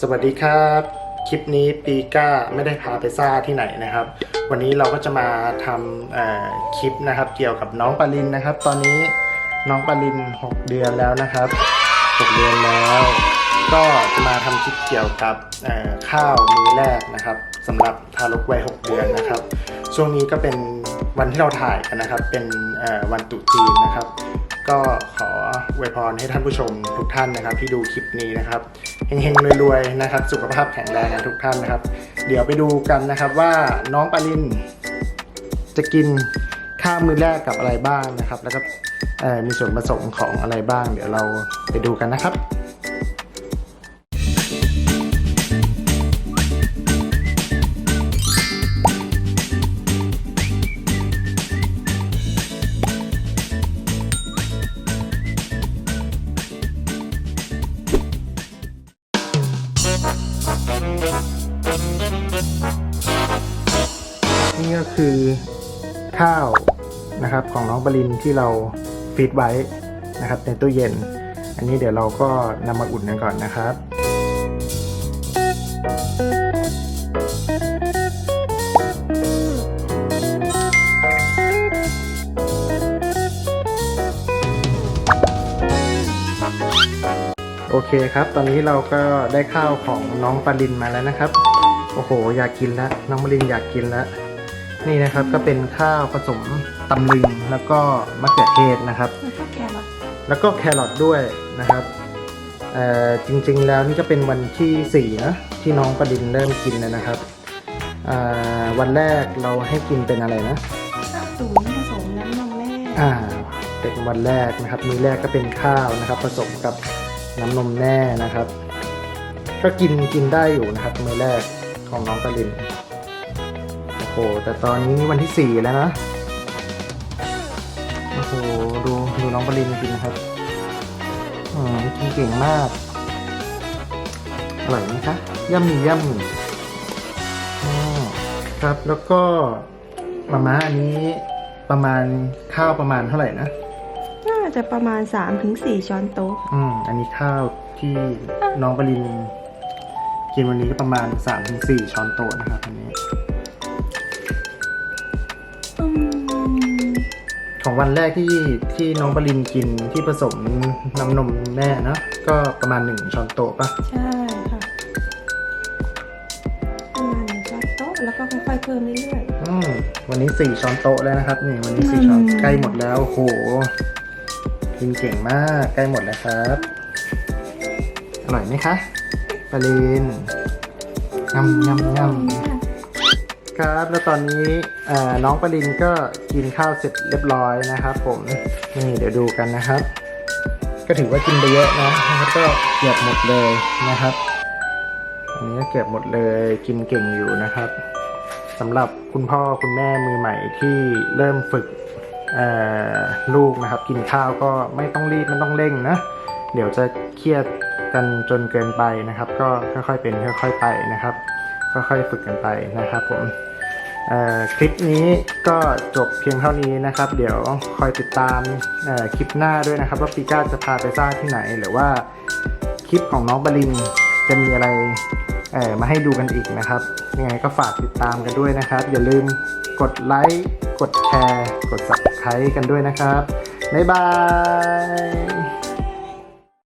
สวัสดีครับ คลิปนี้ปีก้าไม่ได้พาไปซ่าที่ไหนนะครับ วันนี้เราก็จะมาทำคลิปนะครับ เกี่ยวกับน้องปาลินนะครับ ตอนนี้น้องปาลิน 6 เดือนแล้วนะครับ6เดือนแล้วก็จะมาทำคลิปเกี่ยวกับข้าวมื้อแรกนะครับสำหรับทารกวัย 6 เดือนนะครับ ช่วงนี้ก็เป็นวันที่เราถ่ายกันนะครับ เป็นวันตุจีนนะครับ ก็ขออวยพรให้ท่านผู้ชมทุกท่านนะครับ ที่ดูคลิปนี้นะครับเฮงๆรวยๆนะครับ สุขภาพแข็งแรงกันทุกท่านนะครับ เดี๋ยวไปดูกันนะครับว่าน้องปาลินจะกินข้าวมื้อแรกกับอะไรบ้างนะครับ แล้วก็มีส่วนผสมของอะไรบ้าง เดี๋ยวเราไปดูกันนะครับ นี่ก็คือข้าวนะครับของน้องบรินที่เราฟีดไว้นะครับในตู้เย็น อันนี้เดี๋ยวเราก็นำมาอุ่นกันก่อนนะครับ โอเคครับ ตอนนี้เราก็ได้ข้าวของน้องปาลินมาแล้วนะครับ โอ้โห อยากกินแล้ว น้องปาลินอยากกินแล้วนี่นะครับก็เป็นข้าวผสมตำลึงแล้วก็มะเขือเทศนะครับ แล้วก็แครอทแล้วก็แครอทด้วยนะครับเอ่อจริงๆแล้วนี่ก็เป็นวันที่สี่นะที่น้องประดินเริ่มกินแล้วนะครับอ่าวันแรกเราให้กินเป็นอะไรนะข้าวตุ๋นผสมน้ำนมแม่อ่าเป็นวันแรกนะครับมื้อแรกก็เป็นข้าวนะครับ ผสมกับ น้ำนมแน่นะครับ ก็กินกินได้อยู่นะครับมื้อแรกของน้องประดินโอ้โหแต่ตอนนี้นี่วันที่สี่แล้วนะโอ้โหดูดูน้องประดินกินนะครับอืมกินเก่งมากอร่อยไหมคะย่ำมีย่ำมีอ๋อครับแล้วก็มาม่าอันนี้ประมาณข้าวประมาณเท่าไหร่นะ จะประมาณ 3-4 ช้อนโต๊ะ อืม อันนี้ข้าวที่น้องปรินกินวันนี้ก็ประมาณ 3-4 ช้อนโต๊ะนะครับอันนี้อืมของวันแรกที่ที่น้องปรินกินที่ผสมน้ำนมแม่เนอะก็ประมาณ 1 ช้อนโต๊ะปะใช่ค่ะ ประมาณหนึ่งช้อนโต๊ะแล้วก็ค่อยๆเพิ่มเรื่อยอืมวันนี้สี่ช้อนโต๊ะแล้วนะครับ นี่วันนี้สี่ช้อนอืมใกล้หมดแล้วโอ้โห กินเก่งมากใกล้หมดแล้วครับ อร่อยไหมคะปาลินยำยำยำครับแล้วตอนนี้เอ่อน้องปาลินก็กินข้าวเสร็จเรียบร้อยนะครับ ผมนี่เดี๋ยวดูกันนะครับ ก็ถือว่ากินไปเยอะนะนะครับก็เกือบหมดเลยนะครับอันนี้ก็เกือบหมดเลยกินเก่งอยู่นะครับสำหรับคุณพ่อคุณแม่มือใหม่ที่เริ่มฝึก ลูกนะครับ กินข้าวก็ไม่ต้องรีบไม่ต้องเร่งนะ เดี๋ยวจะเครียดกันจนเกินไปนะครับ ก็ค่อยๆเป็นค่อยๆไปนะครับ ค่อยๆฝึกกันไปนะครับผมคลิปนี้ก็จบเพียงเท่านี้นะครับ เดี๋ยวคอยติดตามคลิปหน้าด้วยนะครับ ว่าปีก้าจะพาไปซ่างที่ไหน หรือว่าคลิปของน้องบรินจะมีอะไรมาให้ดูกันอีกนะครับยังไงก็ฝากติดตามกันด้วยนะครับ อย่าลืมกดไลค์ กดแชร์ กด subscribe กันด้วยนะครับ บ๊ายบาย